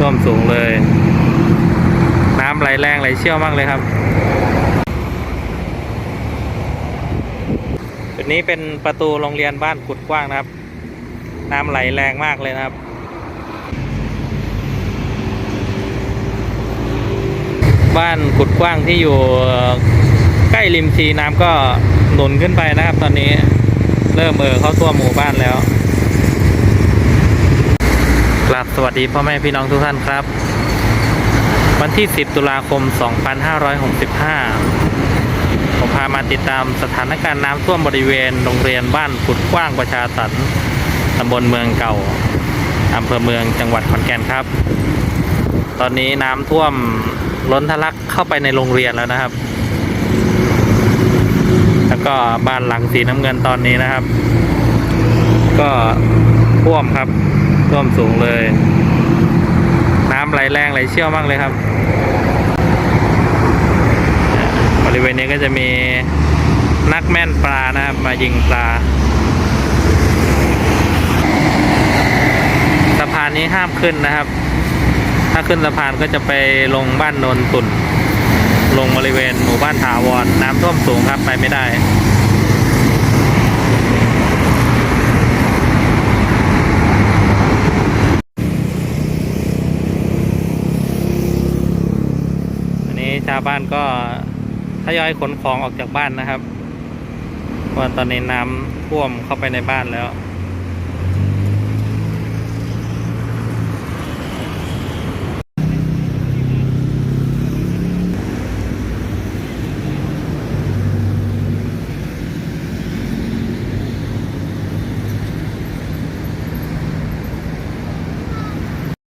ท่วมสูงเลย น้ำไหลแรงไหลเชี่ยวมากเลยครับจุดนี้เป็นประตูโรงเรียนบ้านกุดกว้างนะครับ น้ำไหลแรงมากเลยนะครับบ้านกุดกว้างที่อยู่ใกล้ริมชีน้ำก็หนุนขึ้นไปนะครับ ตอนนี้เริ่มเออเข้าท่วหมู่บ้านแล้ว วัสดีพ่อแม่พี่น้องทุกท่านครับ วันที่ 10 ตุลาคม 2565 ผมพามาติดตามสถานการณ์น้ำท่วมบริเวณโรงเรียนบ้านกุดกว้างประชาสรรค์ตำบลเมืองเก่าอำเภอเมืองจังหวัดขอนแก่นครับ ตอนนี้น้ำท่วมล้นทะลักเข้าไปในโรงเรียนแล้วนะครับ แล้วก็บ้านหลังสีน้ำเงินตอนนี้นะครับ ก็ ท่วมครับ ท่วมสูงเลย น้ำไหลแรงไหลเชี่ยวมากเลยครับ บริเวณนี้ก็จะมีนักแม่นปลานะครับ มายิงปลาสะพานนี้ห้ามขึ้นนะครับ ถ้าขึ้นสะพานก็จะไปลงบ้านโนนตุ่น ลงบริเวณหมู่บ้านถาวร น้ำท่วมสูงครับไปไม่ได้ นี้ชาวบ้านก็ทยอยขนของออกจากบ้านนะครับเพราะว่าตอนนี้น้ำท่วมเข้าไปในบ้านแล้ว